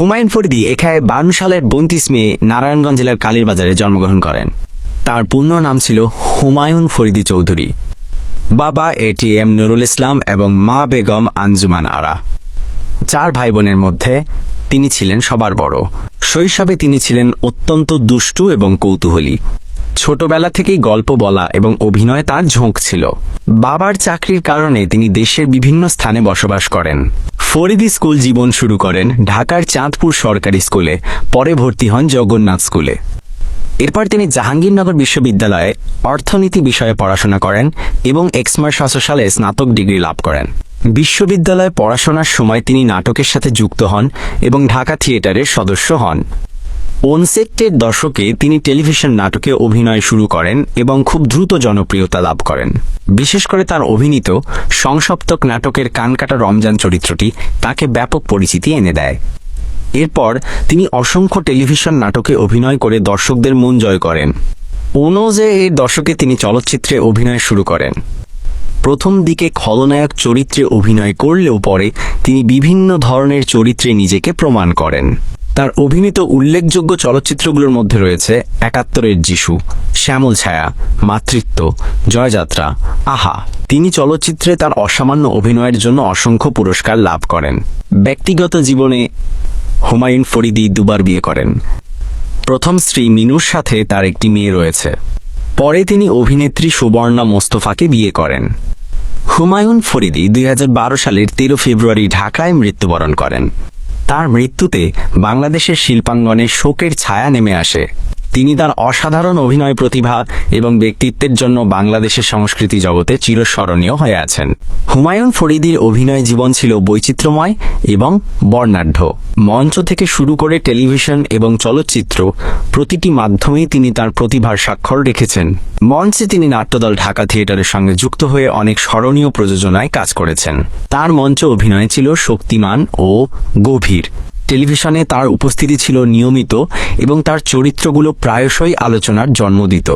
হুমায়ুন ফরিদি এখানে বান্ন সালের বন্তিস মে নারায়ণগঞ্জ জেলার কালীরবাজারে জন্মগ্রহণ করেন। তার পূর্ণ নাম ছিল হুমায়ুন ফরিদি চৌধুরী। বাবা এটিএম নুরুল ইসলাম এবং মা বেগম আঞ্জুমান আরা। চার ভাই বোনের মধ্যে তিনি ছিলেন সবার বড়। শৈশবে তিনি ছিলেন অত্যন্ত দুষ্টু এবং কৌতূহলী। ছোটবেলা থেকেই গল্প বলা এবং অভিনয়ে তার ঝোঁক ছিল। বাবার চাকরির কারণে তিনি দেশের বিভিন্ন স্থানে বসবাস করেন। ফরিদি স্কুল জীবন শুরু করেন ঢাকার চাঁদপুর সরকারি স্কুলে, পরে ভর্তি হন জগন্নাথ স্কুলে। এরপর তিনি জাহাঙ্গীরনগর বিশ্ববিদ্যালয়ে অর্থনীতি বিষয়ে পড়াশোনা করেন এবং এক্সমার এক্সমার্স সালে স্নাতক ডিগ্রি লাভ করেন। বিশ্ববিদ্যালয়ে পড়াশোনার সময় তিনি নাটকের সাথে যুক্ত হন এবং ঢাকা থিয়েটারের সদস্য হন। ওনসেক্টের দশকে তিনি টেলিভিশন নাটকে অভিনয় শুরু করেন এবং খুব দ্রুত জনপ্রিয়তা লাভ করেন। বিশেষ করে তার অভিনীত সংসপ্তক নাটকের কানকাটা রমজান চরিত্রটি তাকে ব্যাপক পরিচিতি এনে দেয়। এরপর তিনি অসংখ্য টেলিভিশন নাটকে অভিনয় করে দর্শকদের মন জয় করেন। অনুজে এর দশকে তিনি চলচ্চিত্রে অভিনয় শুরু করেন। প্রথম দিকে খলনায়ক চরিত্রে অভিনয় করলেও পরে তিনি বিভিন্ন ধরনের চরিত্রে নিজেকে প্রমাণ করেন। তার অভিনীত উল্লেখযোগ্য চলচ্চিত্রগুলোর মধ্যে রয়েছে একাত্তরের যিশু, শ্যামল ছায়া, মাতৃত্ব, জয়যাত্রা, আহা। তিনি চলচ্চিত্রে তার অসামান্য অভিনয়ের জন্য অসংখ্য পুরস্কার লাভ করেন। ব্যক্তিগত জীবনে হুমায়ুন ফরিদি দুবার বিয়ে করেন। প্রথম স্ত্রী মিনুর সাথে তার একটি মেয়ে রয়েছে। পরে তিনি অভিনেত্রী সুবর্ণা মোস্তফাকে বিয়ে করেন। হুমায়ুন ফরিদি দুই হাজার বারো সালের তেরো ফেব্রুয়ারি ঢাকায় মৃত্যুবরণ করেন। তার মৃত্যুতে বাংলাদেশের শিল্পাঙ্গনে শোকের ছায়া নেমে আসে। তিনি তার অসাধারণ অভিনয় প্রতিভা এবং ব্যক্তিত্বের জন্য বাংলাদেশের সংস্কৃতি জগতে চিরস্মরণীয় হয়ে আছেন। হুমায়ুন ফরিদির অভিনয় জীবন ছিল বৈচিত্র্যময় এবং বর্ণাঢ্য। মঞ্চ থেকে শুরু করে টেলিভিশন এবং চলচ্চিত্র প্রতিটি মাধ্যমেই তিনি তার প্রতিভার স্বাক্ষর রেখেছেন। মঞ্চে তিনি নাট্যদল ঢাকা থিয়েটারের সঙ্গে যুক্ত হয়ে অনেক স্মরণীয় প্রযোজনায় কাজ করেছেন। তার মঞ্চ অভিনয় ছিল শক্তিমান ও গভীর। টেলিভিশনে তার উপস্থিতি ছিল নিয়মিত এবং তার চরিত্রগুলো প্রায়শই আলোচনার জন্ম দিত।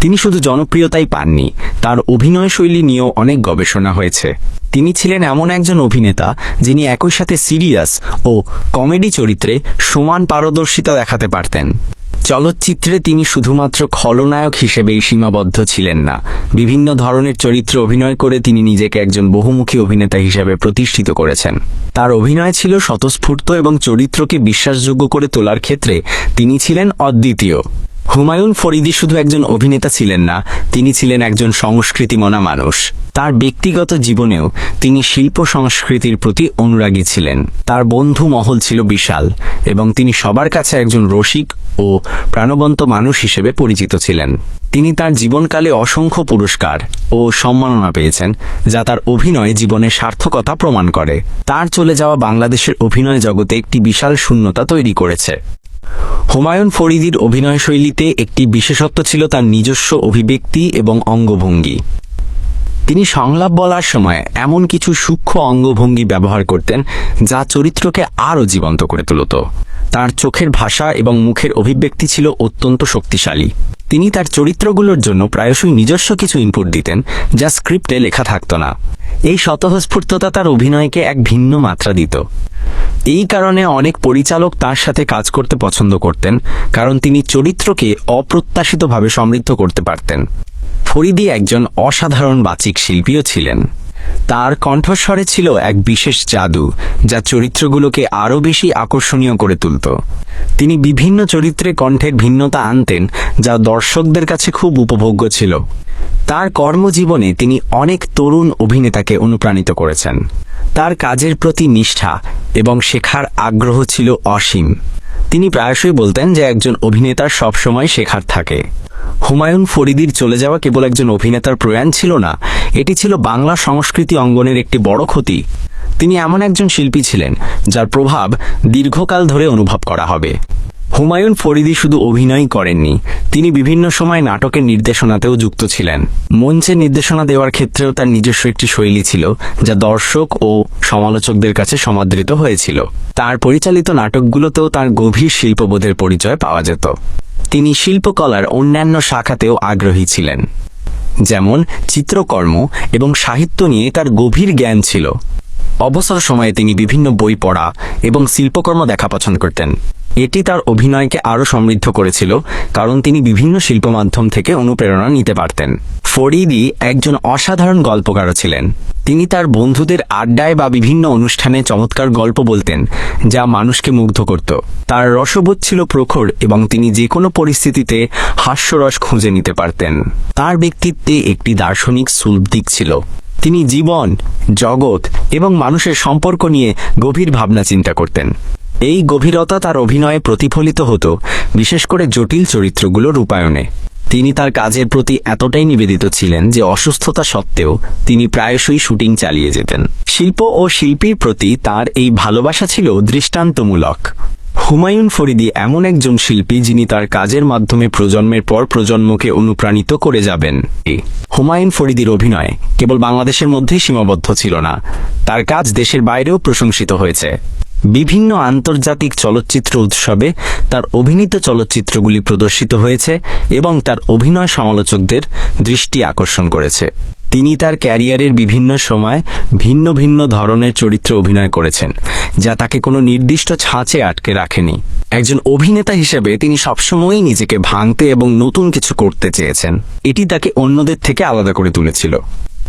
তিনি শুধু জনপ্রিয়তাই পাননি, তার অভিনয় শৈলী নিয়েও অনেক গবেষণা হয়েছে। তিনি ছিলেন এমন একজন অভিনেতা যিনি একই সাথে সিরিয়াস ও কমেডি চরিত্রে সমান পারদর্শিতা দেখাতে পারতেন। চলচ্চিত্রে তিনি শুধুমাত্র খলনায়ক হিসেবেই সীমাবদ্ধ ছিলেন না। বিভিন্ন ধরনের চরিত্রে অভিনয় করে তিনি নিজেকে একজন বহুমুখী অভিনেতা হিসেবে প্রতিষ্ঠিত করেছেন। তার অভিনয় ছিল স্বতঃস্ফূর্ত এবং চরিত্রকে বিশ্বাসযোগ্য করে তোলার ক্ষেত্রে তিনি ছিলেন অদ্বিতীয়। হুমায়ুন ফরিদি শুধু একজন অভিনেতা ছিলেন না, তিনি ছিলেন একজন সংস্কৃতিমনা মানুষ। তার ব্যক্তিগত জীবনেও তিনি শিল্প সংস্কৃতির প্রতি অনুরাগী ছিলেন। তার বন্ধু মহল ছিল বিশাল এবং তিনি সবার কাছে একজন রসিক ও প্রাণবন্ত মানুষ হিসেবে পরিচিত ছিলেন। তিনি তার জীবনকালে অসংখ্য পুরস্কার ও সম্মাননা পেয়েছেন, যা তার অভিনয় জীবনের সার্থকতা প্রমাণ করে। তার চলে যাওয়া বাংলাদেশের অভিনয় জগতে একটি বিশাল শূন্যতা তৈরি করেছে। হুমায়ুন ফরিদির অভিনয় শৈলীতে একটি বিশেষত্ব ছিল তার নিজস্ব অভিব্যক্তি এবং অঙ্গভঙ্গি। তিনি সংলাপ বলার সময় এমন কিছু সূক্ষ্ম অঙ্গভঙ্গি ব্যবহার করতেন, যা চরিত্রকে আরও জীবন্ত করে তুলত। তার চোখের ভাষা এবং মুখের অভিব্যক্তি ছিল অত্যন্ত শক্তিশালী। তিনি তার চরিত্রগুলোর জন্য প্রায়শই নিজস্ব কিছু ইনপুট দিতেন, যা স্ক্রিপ্টে লেখা থাকত না। এই স্বতঃস্ফূর্ততা তার অভিনয়কে এক ভিন্ন মাত্রা দিত। এই কারণে অনেক পরিচালক তার সাথে কাজ করতে পছন্দ করতেন, কারণ তিনি চরিত্রকে অপ্রত্যাশিতভাবে সমৃদ্ধ করতে পারতেন। ফরিদি একজন অসাধারণ বাচিক শিল্পীও ছিলেন। তার কণ্ঠস্বরে ছিল এক বিশেষ জাদু, যা চরিত্রগুলোকে আরও বেশি আকর্ষণীয় করে তুলত। তিনি বিভিন্ন চরিত্রে কণ্ঠের ভিন্নতা আনতেন, যা দর্শকদের কাছে খুব উপভোগ্য ছিল। তার কর্মজীবনে তিনি অনেক তরুণ অভিনেতাকে অনুপ্রাণিত করেছেন। তার কাজের প্রতি নিষ্ঠা এবং শেখার আগ্রহ ছিল অসীম। তিনি প্রায়শই বলতেন যে একজন অভিনেতার সবসময় শেখার থাকে। হুমায়ুন ফরিদির চলে যাওয়া কেবল একজন অভিনেতার প্রয়াণ ছিল না, এটি ছিল বাংলা সংস্কৃতি অঙ্গনের একটি বড় ক্ষতি। তিনি এমন একজন শিল্পী ছিলেন, যার প্রভাব দীর্ঘকাল ধরে অনুভব করা হবে। হুমায়ুন ফরিদি শুধু অভিনয় করেননি, তিনি বিভিন্ন সময় নাটকের নির্দেশনাতেও যুক্ত ছিলেন। মঞ্চে নির্দেশনা দেওয়ার ক্ষেত্রেও তার নিজস্ব একটি শৈলী ছিল, যা দর্শক ও সমালোচকদের কাছে সমাদৃত হয়েছিল। তার পরিচালিত নাটকগুলোতেও তার গভীর শিল্পবোধের পরিচয় পাওয়া যেত। তিনি শিল্পকলার অন্যান্য শাখাতেও আগ্রহী ছিলেন, যেমন চিত্রকর্ম এবং সাহিত্য নিয়ে তার গভীর জ্ঞান ছিল। অবসর সময়ে তিনি বিভিন্ন বই পড়া এবং শিল্পকর্ম দেখা পছন্দ করতেন। এটি তার অভিনয়কে আরও সমৃদ্ধ করেছিল, কারণ তিনি বিভিন্ন শিল্প মাধ্যম থেকে অনুপ্রেরণা নিতে পারতেন। ফরিদি একজন অসাধারণ গল্পকারও ছিলেন। তিনি তার বন্ধুদের আড্ডায় বা বিভিন্ন অনুষ্ঠানে চমৎকার গল্প বলতেন, যা মানুষকে মুগ্ধ করত। তার রসবোধ ছিল প্রখর এবং তিনি যে কোনো পরিস্থিতিতে হাস্যরস খুঁজে নিতে পারতেন। তার ব্যক্তিত্বে একটি দার্শনিক সুলভ দিক ছিল। তিনি জীবন, জগৎ এবং মানুষের সম্পর্ক নিয়ে গভীর ভাবনা চিন্তা করতেন। এই গভীরতা তার অভিনয়ে প্রতিফলিত হতো, বিশেষ করে জটিল চরিত্রগুলো রূপায়ণে। তিনি তার কাজের প্রতি এতটাই নিবেদিত ছিলেন যে অসুস্থতা সত্ত্বেও তিনি প্রায়শই শুটিং চালিয়ে যেতেন। শিল্প ও শিল্পীর প্রতি তার এই ভালোবাসা ছিল দৃষ্টান্তমূলক। হুমায়ুন ফরিদি এমন একজন শিল্পী যিনি তার কাজের মাধ্যমে প্রজন্মের পর প্রজন্মকে অনুপ্রাণিত করে যাবেন। হুমায়ুন ফরিদির অভিনয় কেবল বাংলাদেশের মধ্যেই সীমাবদ্ধ ছিল না, তার কাজ দেশের বাইরেও প্রশংসিত হয়েছে। বিভিন্ন আন্তর্জাতিক চলচ্চিত্র উৎসবে তার অভিনীত চলচ্চিত্রগুলি প্রদর্শিত হয়েছে এবং তার অভিনয় সমালোচকদের দৃষ্টি আকর্ষণ করেছে। তিনি তার ক্যারিয়ারের বিভিন্ন সময় ভিন্ন ভিন্ন ধরনের চরিত্রে অভিনয় করেছেন, যা তাকে কোনো নির্দিষ্ট ছাঁচে আটকে রাখেনি। একজন অভিনেতা হিসেবে তিনি সবসময়ই নিজেকে ভাঙতে এবং নতুন কিছু করতে চেয়েছেন। এটি তাকে অন্যদের থেকে আলাদা করে তুলেছিল।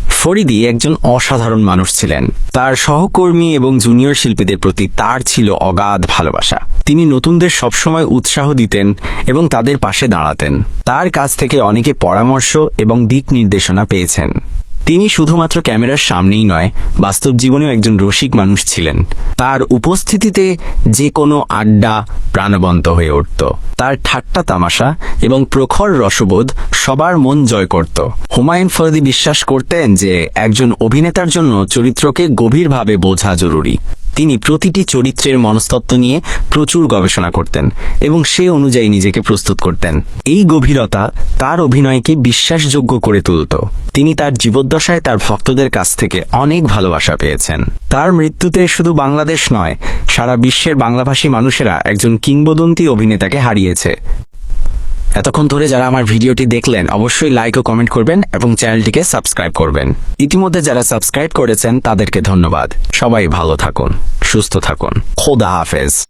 ফরিদি একজন অসাধারণ মানুষ ছিলেন। তার সহকর্মী এবং জুনিয়র শিল্পীদের প্রতি তার ছিল অগাধ ভালোবাসা। তিনি নতুনদের সবসময় উৎসাহ দিতেন এবং তাদের পাশে দাঁড়াতেন। তার কাছ থেকে অনেকে পরামর্শ এবং দিক নির্দেশনা পেয়েছেন। তিনি শুধুমাত্র ক্যামেরার সামনেই নয়, বাস্তব জীবনেও একজন রসিক মানুষ ছিলেন। তার উপস্থিতিতে যে কোনো আড্ডা প্রাণবন্ত হয়ে উঠত। তার ঠাট্টা তামাশা এবং প্রখর রসবোধ সবার মন জয় করত। হুমায়ুন ফরদি বিশ্বাস করতেন যে একজন অভিনেতার জন্য চরিত্রকে গভীরভাবে বোঝা জরুরি। তিনি প্রতিটি চরিত্রের মনস্তত্ত্ব নিয়ে প্রচুর গবেষণা করতেন এবং সে অনুযায়ী নিজেকে প্রস্তুত করতেন। এই গভীরতা তার অভিনয়কে বিশ্বাসযোগ্য করে তুলত। তিনি তার জীবদ্দশায় তার ভক্তদের কাছ থেকে অনেক ভালোবাসা পেয়েছেন। তার মৃত্যুতে শুধু বাংলাদেশ নয়, সারা বিশ্বের বাংলাভাষী মানুষেরা একজন কিংবদন্তি অভিনেতাকে হারিয়েছে। এতক্ষণ ধরে যারা আমার ভিডিওটি দেখলেন, অবশ্যই লাইক ও কমেন্ট করবেন এবং চ্যানেলটিকে সাবস্ক্রাইব করবেন। ইতিমধ্যে যারা সাবস্ক্রাইব করেছেন, তাদেরকে ধন্যবাদ। সবাই ভালো থাকুন, সুস্থ থাকুন। খোদা হাফেজ।